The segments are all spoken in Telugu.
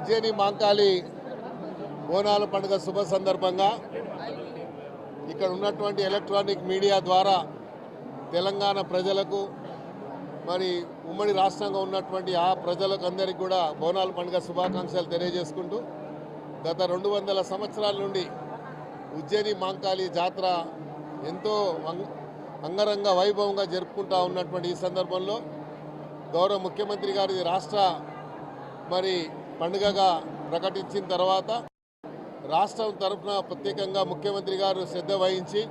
ఉజ్జయిని మాంకాళి బోనాల పండుగ శుభ సందర్భంగా ఇక్కడ ఉన్నటువంటి ఎలక్ట్రానిక్ మీడియా ద్వారా తెలంగాణ ప్రజలకు మరి ఉమ్మడి రాష్ట్రంగా ఉన్నటువంటి ఆ ప్రజలకు అందరికీ కూడా బోనాల పండుగ శుభాకాంక్షలు తెలియజేసుకుంటూ గత రెండు వందల సంవత్సరాల నుండి ఉజ్జయిని మాంకాళి జాతర ఎంతో అంగరంగ వైభవంగా జరుపుకుంటా ఉన్నటువంటి ఈ సందర్భంలో గౌరవ ముఖ్యమంత్రి గారి రాష్ట్ర మరి పండుగగా ప్రకటించిన తర్వాత రాష్ట్రం తరఫున ప్రత్యేకంగా ముఖ్యమంత్రి గారు శ్రద్ధ వహించి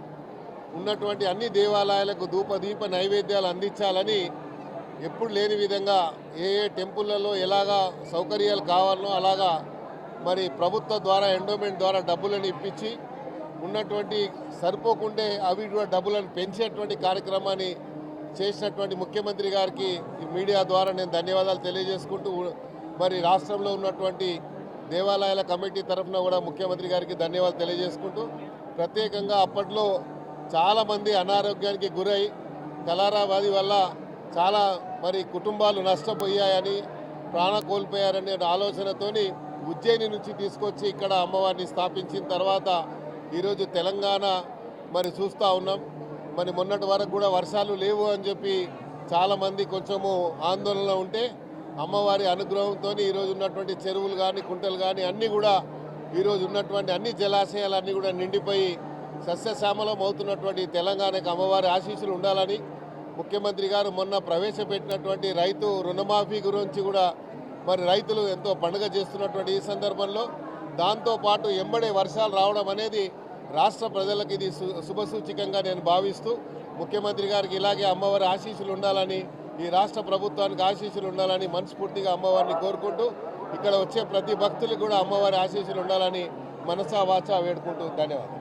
ఉన్నటువంటి అన్ని దేవాలయాలకు ధూపదీప నైవేద్యాలు అందించాలని ఎప్పుడు లేని విధంగా ఏ ఏ టెంపుల్లలో ఎలాగా సౌకర్యాలు కావాలనో అలాగా మరి ప్రభుత్వ ద్వారా ఎండోమెంట్ ద్వారా డబ్బులను ఇప్పించి ఉన్నటువంటి సరిపోకుండే అవి కూడా డబ్బులను పెంచేటువంటి కార్యక్రమాన్ని చేసినటువంటి ముఖ్యమంత్రి గారికి ఈ మీడియా ద్వారా నేను ధన్యవాదాలు తెలియజేసుకుంటూ మరి రాష్ట్రంలో ఉన్నటువంటి దేవాలయాల కమిటీ తరఫున కూడా ముఖ్యమంత్రి గారికి ధన్యవాదాలు తెలియజేసుకుంటూ ప్రత్యేకంగా అప్పట్లో చాలామంది అనారోగ్యానికి గురై కలారావాది వల్ల చాలా మరి కుటుంబాలు నష్టపోయాయని ప్రాణ కోల్పోయారనే ఆలోచనతోని ఉజ్జయిని నుంచి తీసుకొచ్చి ఇక్కడ అమ్మవారిని స్థాపించిన తర్వాత ఈరోజు తెలంగాణ మరి చూస్తూ ఉన్నాం. మరి మొన్నటి వరకు కూడా వర్షాలు లేవు అని చెప్పి చాలామంది కొంచెము ఆందోళనలో ఉంటే అమ్మవారి అనుగ్రహంతో ఈరోజు ఉన్నటువంటి చెరువులు కానీ కుంటలు కానీ అన్నీ కూడా ఈరోజు ఉన్నటువంటి అన్ని జలాశయాలన్నీ కూడా నిండిపోయి సస్యశ్యామలం అవుతున్నటువంటి తెలంగాణకు అమ్మవారి ఆశీస్సులు ఉండాలని ముఖ్యమంత్రి గారు మొన్న ప్రవేశపెట్టినటువంటి రైతు రుణమాఫీ గురించి కూడా మరి రైతులు ఎంతో పండుగ చేస్తున్నటువంటి ఈ సందర్భంలో దాంతోపాటు ఎంబడే వర్షాలు రావడం అనేది రాష్ట్ర ప్రజలకు ఇది సు- శుభసూచకంగా నేను భావిస్తూ ముఖ్యమంత్రి గారికి ఇలాగే అమ్మవారి ఆశీస్సులు ఉండాలని ఈ రాష్ట్ర ప్రభుత్వానికి ఆశీస్సులు ఉండాలని మనస్ఫూర్తిగా అమ్మవారిని కోరుకుంటూ ఇక్కడ వచ్చే ప్రతి భక్తులకు కూడా అమ్మవారి ఆశీస్సులు ఉండాలని మనసా వాచా వేడుకుంటూ ధన్యవాదాలు.